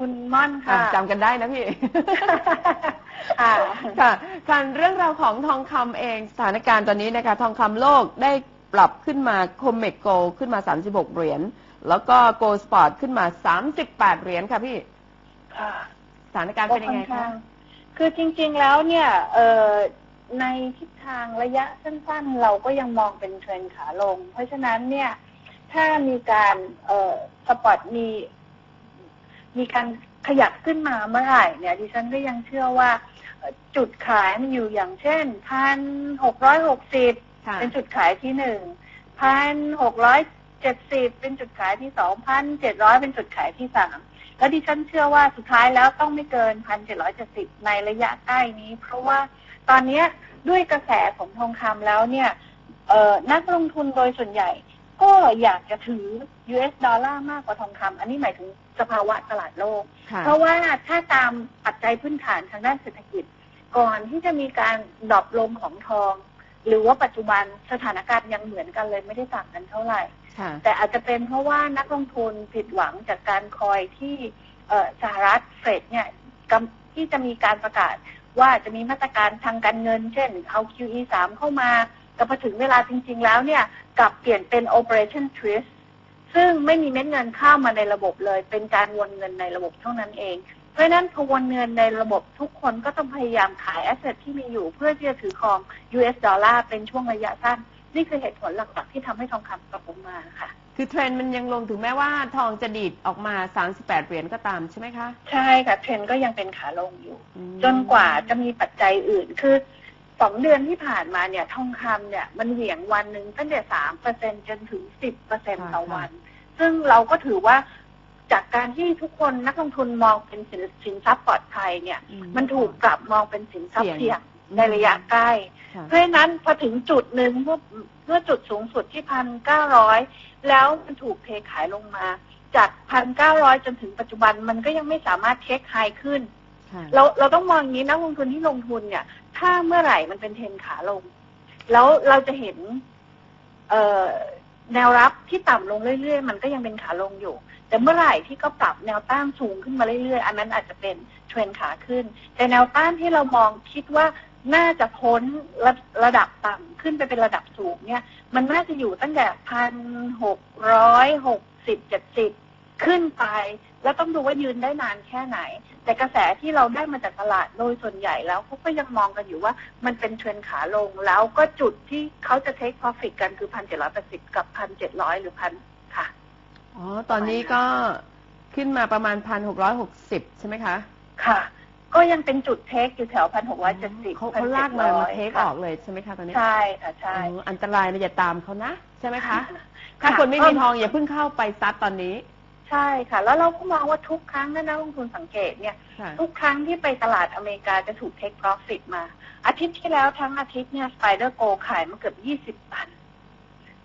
คุณม่อนอะค่ะจำกันได้นะพี่ ค่ะ ค่ะการเรื่องราวของทองคำเองสถานการณ์ตอนนี้นะคะทองคำโลกได้ปรับขึ้นมาคมเมกโกขึ้นมา 36 เหรียญแล้วก็โกลสปอร์ตขึ้นมา 38 เหรียญค่ะพี่ค่ะสถานการณ์เป็นยังไงก็ค่อคะข้าคือจริงๆแล้วเนี่ยเอ่อในทิศทางระยะสั้นๆ เราก็ยังมองเป็นเทรนด์ขาลง เพราะฉะนั้นเนี่ย ถ้ามีการเอ่อสปอร์ตมี มีการขยับขึ้นมาเมื่อไหร่เนี่ยดิฉันก็ยังเชื่อว่าเอ่อจุดขายมันอยู่อย่างเช่นพันหกร้อยหกสิบค่ะเป็นจุดขายที่หนึ่งพันหกร้อยเจ็ดสิบเป็นจุดขายที่สองพันเจ็ดร้อยเป็นจุดขายที่สามแล้วดิฉันเชื่อว่าสุดท้ายแล้วต้องไม่เกินพันเจ็ดร้อยเจ็ดสิบในระยะใกล้นี้ เพราะว่าตอนเนี้ยด้วยกระแสของทองคำแล้วเนี่ยเอ่อนักลงทุนโดยส่วนใหญ่ ก็อยากจะถือ US ดอลลาร์มากกว่าทองคำอันนี้หมายถึง สภาวะตลาดโลกค่ะเพราะว่าถ้าตามปัจจัยพื้นฐานทางด้านเศรษฐกิจ ก่อนที่จะมีการดรอปลงของทอง หรือว่าปัจจุบันสถานการณ์ยังเหมือนกันเลยไม่ได้ต่างกันเท่าไหร่ค่ะแต่อาจจะเป็นเพราะว่านักลงทุนผิดหวังจากการคอยที่เอ่อสหรัฐเฟดเนี่ยกำที่จะมีการประกาศว่าจะมีมาตรการทางการเงิน เช่น เอา QE 3 เข้ามา แต่พอถึงเวลาจริง ๆ แล้วเนี่ยกลับเปลี่ยนเป็น Operation Twist ซึ่งไม่มีเม็ดเงินเข้ามาในระบบเลย เป็นการวนเงินในระบบเท่านั้นเอง เพราะฉะนั้นพอวนเงินในระบบทุกคนก็ต้องพยายามขายแอสเซทที่มีอยู่เพื่อที่จะถือครอง US ดอลลาร์เป็นช่วงระยะสั้น นี่คือเหตุผลหลักๆที่ทำให้ทองคำปรับลงมาค่ะ คือเทรนด์มันยังลงถึงแม้ว่าทองจะดีดออกมา 38 เหรียญก็ตามใช่ไหมคะ ใช่ค่ะ เทรนด์ก็ยังเป็นขาลงอยู่อืมจนกว่าจะมีปัจจัยอื่นคือ สองเดือนที่ผ่านมาเนี่ย ทองคำเนี่ย มันเหวี่ยงวันหนึ่งตั้งแต่สามเปอร์เซ็นจนถึงสิบเปอร์เซ็นต่อวัน ซึ่งเราก็ถือว่าจากการที่ทุกคนนักลงทุนมองเป็นสินสินทรัพย์ปลอดภัยเนี่ยอืมันถูกกลับมองเป็นสินทรัพย์เสี่เสี่ยยงงในระยะใกล้ค่ะเพราะฉะนั้นพอถึงจุดหนึ่งเมื่อเมื่อจุดสูงสุดที่พันเก้าร้อยแล้วมันถูกเทขายลงมา จากพันเก้าร้อยจนถึงปัจจุบันมันก็ยังไม่สามารถเทคไฮขึ้นค่ะเราเราต้องมองอย่างนี้นักลงทุนที่ลงทุนเนี่ย ถ้าเมื่อไหร่มันเป็นเทรนขาลง แล้วเราจะเห็น เแนวรับที่ต่ำลงเรื่อยๆ มันก็ยังเป็นขาลงอยู่ แต่เมื่อไหร่ที่ก็ปรับแนวต้านสูงขึ้นมาเรื่อยๆ อันนั้นอาจจะเป็นเทรนขาขึ้น แต่แนวต้านที่เรามองคิดว่าน่าจะพ้นระระดับต่ำขึ้นไปเป็นระดับสูงเนี่ย มันน่าจะอยู่ตั้งแต่พันหกร้อยหกสิบเจ็ดสิบขึ้นไป แล้วต้องดูว่ายืนได้นานแค่ไหน แต่กระแสที่เราได้มาจากตลาดโดยส่วนใหญ่แล้วเขาก็ยังมองกันอยู่ว่ามันเป็นเทรนขาลงแล้วก็จุดที่เขาจะเทค profit กันคือพันเจ็ดร้อยแปดสิบกับพันเจ็ดร้อยหรือพันค่ะอ๋อตอนนี้ก็ขึ้นมาประมาณ1,660ใช่ไหมคะค่ะ ก็ยังเป็นจุดเทคอยู่แถวพันหกร้อยเจ็ดสิบเขาเขาลากมามาเทคออกเลยใช่ไหมคะตอนนี้ใช่ค่ะใช่อ๋ออันตรายนะอย่าตามเขานะใช่ไหมคะค่ะถ้าคนไม่มีทองอย่าเพิ่งเข้าไปซัดตอนนี้ ใช่ค่ะ แล้วเราก็มองว่าทุกครั้งที่นักลงทุนสังเกตเนี่ย ค่ะทุกครั้งที่ไปตลาดอเมริกาจะถูกเทค profit มา อาทิตย์ที่แล้วทั้งอาทิตย์เนี่ย Spider Go ขายมาเกือบ20ตัน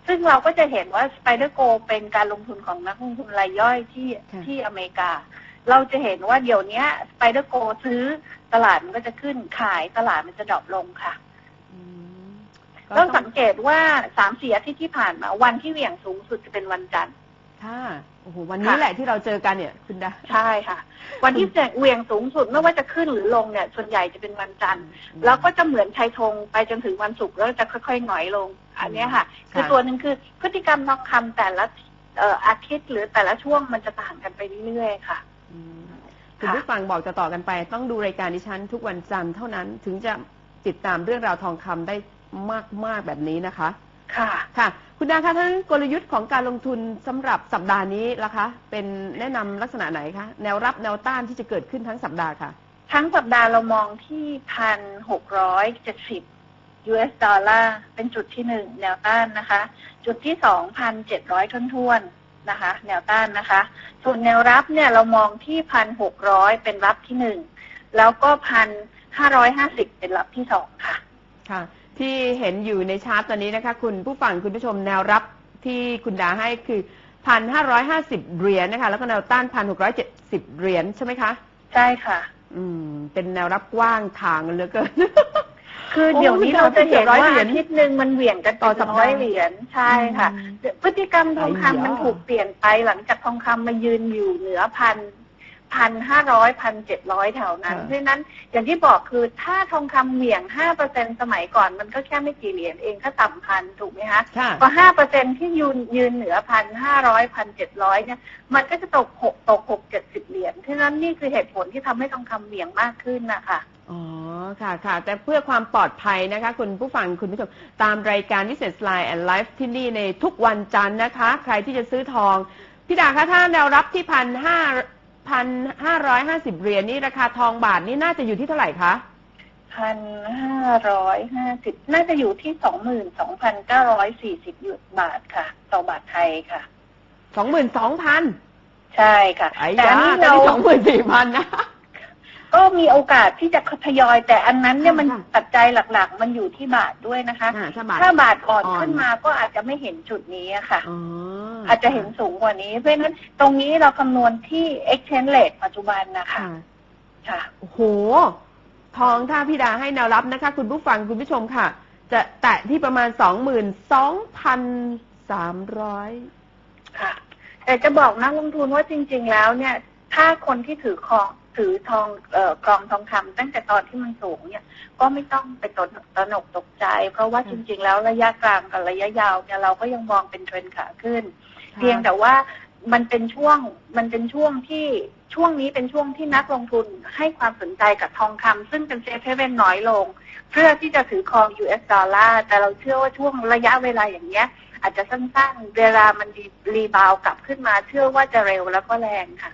ซึ่งเราก็จะเห็นว่า Spider Go เป็นการลงทุนของนักลงทุนรายย่อยที่ค่ะ ที่อเมริกา เราจะเห็นว่าเดี๋ยวนี้ Spider Go ซื้อตลาดมันก็จะขึ้นขายตลาดมันจะดรอปลงค่ะ อืมก็ต้องสังเกตว่าสามสี่อาทิตย์ที่ผ่านมา วันที่เหวี่ยงสูงสุดจะเป็นวันจันทร์ ค่ะโอ้โหวันนี้ค่ะ แหละที่เราเจอกันเนี่ยคุณดา ใช่ค่ะ วันที่เหวี่ยงสูงสุดไม่ว่าจะขึ้นหรือลงเนี่ย ส่วนใหญ่จะเป็นวันจันทร์ แล้วก็จะเหมือนชายธงไปจนถึงวันศุกร์แล้วจะค่อยๆหงอยลง อันเนี้ยค่ะ คือตัวหนึ่งคือพฤติกรรมทองคำแต่ละเอ่ออาทิตย์หรือแต่ละช่วงมันจะต่างกันไปเรื่อยๆค่ะ อืมคุณผู้ฟังบอกต่อๆกันไป ต้องดูรายการดิฉันทุกวันจันทร์เท่านั้นถึงจะติดตามเรื่องราวทองคำได้มาก ๆ แบบนี้นะคะ ค่ะ ค่ะ คุณดาคะทั้งกลยุทธ์ของการลงทุนสำหรับสัปดาห์นี้ล่ะคะ เป็นแนะนำลักษณะไหนคะ แนวรับแนวต้านที่จะเกิดขึ้นทั้งสัปดาห์ค่ะ ทั้งสัปดาห์เรามองที่พันหกร้อยเจ็ดสิบ US ดอลลาร์เป็นจุดที่หนึ่งแนวต้านนะคะ จุดที่สองพันเจ็ดร้อยท่วนๆนะคะ แนวต้านนะคะ ส่วนแนวรับเนี่ยเรามองที่พันหกร้อยเป็นรับที่หนึ่งแล้วก็พันห้าร้อยห้าสิบเป็นรับที่สองค่ะ ค่ะ ที่เห็นอยู่ในชาร์ตตอนนี้นะคะ คุณผู้ฟังคุณผู้ชมแนวรับที่คุณดาให้คือพันห้าร้อยห้าสิบเหรียญนะคะ แล้วก็แนวต้านพันหกร้อยเจ็ดสิบเหรียญใช่ไหมคะ ใช่ค่ะ อืม เป็นแนวรับกว้างทางเหลือเกิน คือเดี๋ยวนี้เราจะเห็นว่าโอ้ยเหรียญอาทิตย์หนึ่งมันเหวี่ยงกันต่อสัปดาห์ร้อยเหรียญใช่ค่ะ พฤติกรรมทองไอ้คำยามัมันถูกเปลี่ยนไปหลังจากทองคำมายืนอยู่เหนือพัน พันห้าร้อยพันเจ็ดร้อยแถวนั้นค่ะเพราะฉะนั้นอย่างที่บอกคือถ้าทองคำเหวี่ยงห้าเปอร์เซ็นสมัยก่อนมันก็แค่ไม่กี่เหรียญเองถ้าต่ำพันถูกไหมคะค่ะพอห้าเปอร์เซ็นที่ยืนยืนเหนือพันห้าร้อยพันเจ็ดร้อยเนี่ยมันก็จะตกหกตกหกเจ็ดสิบเหรียญเพราะฉะนั้นนี่คือเหตุผลที่ทำให้ทองคำเหวี่ยงมากขึ้นนะคะอ๋อค่ะค่ะ แต่เพื่อความปลอดภัยนะคะ คุณผู้ฟังคุณผู้ชมตามรายการ Business Line and Life ที่นี่ในทุกวันจันทร์นะคะ ใครที่จะซื้อทองพี่ดาคะถ้าแนวรับที่พันห้า พันห้าร้อยห้าสิบเหรียญนี่ราคาทองบาทนี่น่าจะอยู่ที่เท่าไหร่คะพันห้าร้อยห้าสิบน่าจะอยู่ที่สองหมื่นสองพันเก้าร้อยสี่สิบบาทค่ะ ต่อบาทไทยค่ะสองหมื่นสองพันใช่ค่ะไอ้แต่อัยานนี้ตอนเรานี้สองหมื่นสี่พันนะก็มีโอกาสที่จะทยอยแต่อันนั้นเนี่ยมันค่ะปัจจัยหลัก ๆ มันอยู่ที่บาทด้วยนะคะอ่าถ้าบาทถ้าบาทอ่อนอ่อนขึ้นมาก็อาจจะไม่เห็นจุดนี้อะค่ะอ๋อ อาจจะเห็นสูงกว่านี้ เพราะฉะนั้นตรงนี้เราคำนวณที่ exchange rate ปัจจุบันนะคะค่ะค่ะโอ้โห ทองถ้าพี่ดาให้แนวรับนะคะ คุณผู้ฟังคุณผู้ชมค่ะ จะแตะที่ประมาณสองหมื่นสองพันสามร้อยค่ะ แต่จะบอกนักลงทุนว่าจริง ๆ แล้วเนี่ย ถ้าคนที่ถือคองถือทองเอ่อกองทองคำตั้งแต่ตอนที่มันสูงเนี่ย ก็ไม่ต้องไปตนตระหนกตกใจ เพราะว่าจริง ๆ แล้วระยะกลางกับระยะยาวเนี่ยเราก็ยังมองเป็นเทรนด์ขาขึ้น เพียงแต่ว่ามันเป็นช่วงมันเป็นช่วงที่ช่วงนี้เป็นช่วงที่นักลงทุนให้ความสนใจกับทองคำซึ่งเป็นเซฟเฮเว่นน้อยลง เพื่อที่จะถือครอง US ดอลลาร์แต่เราเชื่อว่าช่วงระยะเวลาอย่างเนี้ย อาจจะสั้นๆ เวลามันรีรีบาวกลับขึ้นมา เชื่อว่าจะเร็วแล้วก็แรงค่ะ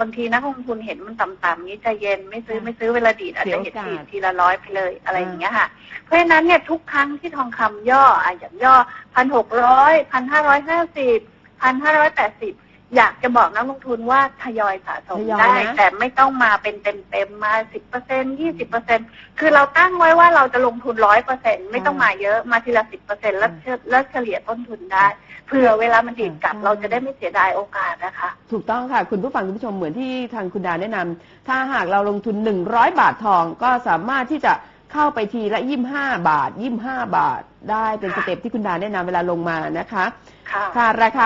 บางทีนักลงทุนเห็นมันต่ำๆนี้ใจเย็นไม่ซื้อไม่ซื้อเวลาดีดอาจจะเห็นทีทีละร้อยไปเลยอะไรอย่างเงี้ยค่ะ เพราะฉะนั้นเนี่ยทุกครั้งที่ทองคำย่ออะอย่างย่อพันหกร้อยพันห้าร้อยห้าสิบ พันห้าร้อยแปดสิบอยากจะบอกนักลงทุนว่าทยอยสะสมทยอยได้นะแต่ไม่ต้องมาเป็นเต็มๆมาสิบเปอร์เซ็นยี่สิบเปอร์เซ็นคือเราตั้งไว้ว่าเราจะลงทุนร้อยเปอร์เซ็นไม่ต้องมาเยอะมาทีละสิบเปอร์เซ็นแล้วเฉแล้วเฉลี่ยต้นทุนได้เผื่อเวลามันดีดกลับ เราจะได้ไม่เสียดายโอกาสนะคะ ถูกต้องค่ะ คุณผู้ฟังคุณผู้ชมเหมือนที่ทางคุณดาแนะนำถ้าหากเราลงทุน 100 บาททองก็สามารถที่จะ เข้าไปทีละ25บาท25บาท ได้เป็นสค่ะเต็ปที่คุณดาแนะนำเวลาลงมานะคะ ค่ะค่ะราคา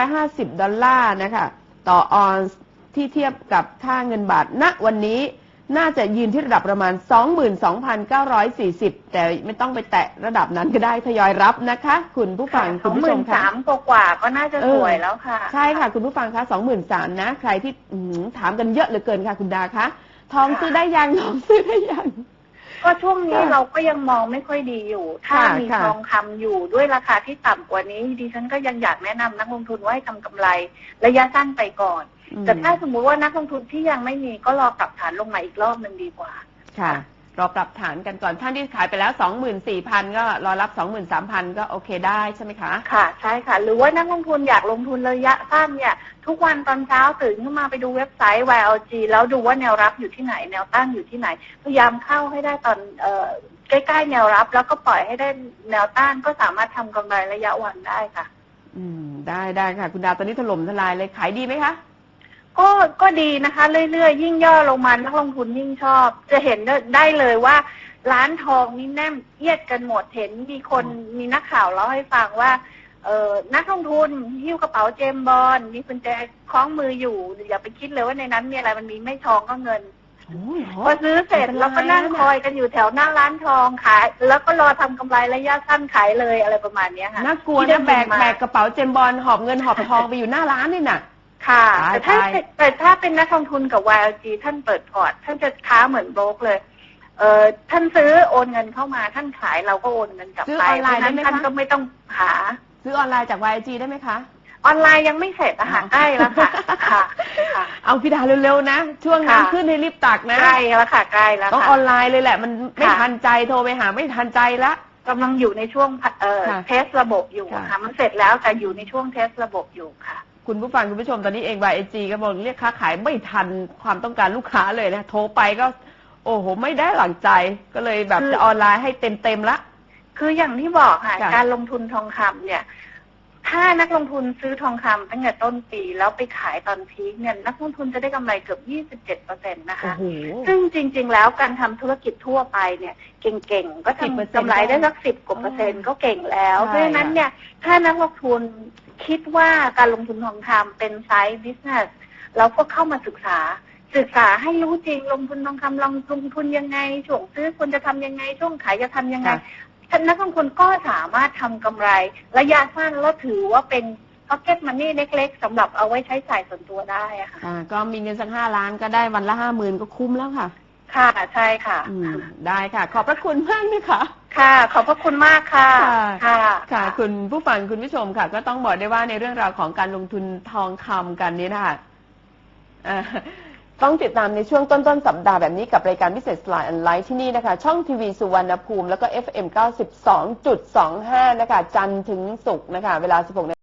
1,550ดอลลาร์นะคะ ต่อออนซ์ที่เทียบกับค่าเงินบาทณวันนี้น่าจะยืนที่ระดับประมาณ 22,940 แต่ไม่ต้องไปแตะระดับนั้นก็ได้ทยอยรับนะคะ คุณผู้ฟังสคุอณงผู้หชมื่มนค่ะ สามกว่าๆก็น่าจะเออ สวยแล้วค่ะ ใช่ค่ะ คุณผู้ฟังคะสองหมื่นสามนะ ใครที่อื้อหือถามกันเยอะเหลือเกินค่ะ คุณดาคะ ทองค่ะ ซื้อได้ยัง ทองซื้อได้ยัง ก็ช่วงนี้ค่ะเราก็ยังมองไม่ค่อยดีอยู่ ถ้าค่ะมีค่ะ ทองคำอยู่ด้วยราคาที่ต่ำกว่านี้ ดิฉันก็ยังอยากแนะนำนักลงทุนว่าให้ทำกำไร ระยะสั้นไปก่อน อืมแต่ถ้าสมมุติว่านักลงทุนที่ยังไม่มีก็รอกลับฐานลงมาอีกรอบหนึ่งดีกว่า ค่ะ รอปรับฐานกันก่อนท่านที่ขายไปแล้วสองหมื่นสี่พันก็รอรับสองหมื่นสามพันก็โอเคได้ใช่ไหมคะ ค่ะ ใช่ค่ะ หรือว่านักลงทุนอยากลงทุนระยะสั้นเนี่ย ทุกวันตอนเช้าตื่นขึ้นมาไปดูเว็บไซต์ YLG แล้วดูว่าแนวรับอยู่ที่ไหน แนวต้านอยู่ที่ไหน พยายามเข้าให้ได้ตอนเอ่อใกล้ๆแนวรับ แล้วก็ปล่อยให้ได้แนวต้านก็สามารถทำกำไรระยะวันได้ค่ะ อืม ได้ได้ค่ะ คุณดาตอนนี้ถล่มทลายเลยขายดีไหมคะ ก็ก็ดีนะคะเรื่อยๆยิ่งย่อลงมานักลงทุนยิ่งชอบ จะเห็นได้เลยว่า ร้านทองนี่แน่นเอียดกันหมดเห็นมีคนมีนักข่าวเล่าให้ฟังว่าเออนักลงทุนหิ้วกระเป๋าเจมส์บอลมีกุญแจคล้องมืออยู่อย่าไปคิดเลยว่าในนั้นมีอะไรมันมีไม่ทองก็เงินโอ้ยเหรอพอซื้อเสร็จอันตรายเราก็นั่งนะเนี่ยคอยกันอยู่แถวหน้าร้านทองขาย แล้วก็รอทำกำไรระยะสั้นขายเลยอะไรประมาณเนี้ยค่ะน่ากลัวที่ได้นะแบกยิมาแบกกระเป๋าเจมส์บอลหอบเงินหอบทองไปอยู่หน้าร้านนี่น่ะ ค่ะ ตายแต่ถ้าตาย แต่ถ้าเป็นนักลงทุนกับ YLG ท่านเปิดพอร์ตท่านจะค้าเหมือนโบรกเลย เอ่อท่านซื้อโอนเงินเข้ามาท่านขายเราก็โอนเงินกลับซื้อไปออนไลน์เพราะฉะนั้นได้ไหมคะ ท่านก็ไม่ต้องหา ซื้อออนไลน์จาก YG ได้ไหมคะ ออนไลน์ยังไม่เสร็จอะค่ะอ๋อ ใกล้แล้วค่ะค่ะค่ะ เอาพี่ดาเร็วๆนะ ช่วงค่ะ น้ำขึ้นให้รีบตักนะ ใกล้แล้วค่ะใกล้แล้วต้องค่ะออนไลน์เลยแหละ มันไม่ค่ะ ทันใจโทรไปหาไม่ทันใจละ กำลังอยู่ในช่วงเอ่อค่ะเทสระบบอยู่ค่ะ ค่ะ มันเสร็จแล้วแต่อยู่ในช่วงเทสระบบอยู่ค่ะ คุณผู้ฟังคุณผู้ชมตอนนี้เอง YG ก็บอกเรียกค้าขายไม่ทันความต้องการลูกค้าเลยนะโทรไปก็ โอ้โห ไม่ได้หลังใจก็เลยแบบคือจะออนไลน์ให้เต็มๆละ คืออย่างที่บอกค่ะค่ะ การลงทุนทองคำเนี่ย ถ้านักลงทุนซื้อทองคำตั้งแต่ต้นปีแล้วไปขายตอนพีคเนี่ยนักลงทุนจะได้กำไรเกือบ 27เปอร์เซ็นต์นะโอ้คะโห ซึ่งจริง ๆ แล้วการทำธุรกิจทั่วไปเนี่ย เก่งๆ ก็10%ทำกำไรได้สักสิบกว่าเปอร์เซ็นต์ก็เก่งแล้ว ใช่ เพราะฉะนั้นเนี่ย ถ้านักลงทุนคิดว่าการลงทุนทองคำเป็นไซด์บิสเนสเราก็เข้ามาศึกษา ศึกษาให้รู้จริงลงทุนทองคำลงลงทุนยังไง ช่วงซื้อควรจะทำยังไง ช่วงขายจะทำยังไง ค่ะ นักลงทุนก็สามารถทำกำไรระยะสั้นแล้วถือว่าเป็น pocket money เล็กๆสำหรับเอาไว้ใช้จ่ายส่วนตัวได้อะค่ะอ่าก็มีเงินสักห้าล้านก็ได้วันละห้าหมื่นก็คุ้มแล้วค่ะ ค่ะใช่ค่ะอืมได้ค่ะ ขอบพระคุณมากนะคะค่ะ ขอบพระคุณมากค่ะค่ะ ค่ะ ค่ะ คุณผู้ฟังคุณผู้ชมค่ะ ก็ต้องบอกได้ว่าในเรื่องราวของการลงทุนทองคำกันนี้นะคะอ่า ต้องติดตามในช่วงต้นต้นสัปดาห์แบบนี้กับรายการพิเศษสไลด์อันไลท์ที่นี่นะคะ ช่องทีวีสุวรรณภูมิ แล้วก็ FM 92.25 นะคะ จันทร์ถึงศุกร์นะคะ เวลา 16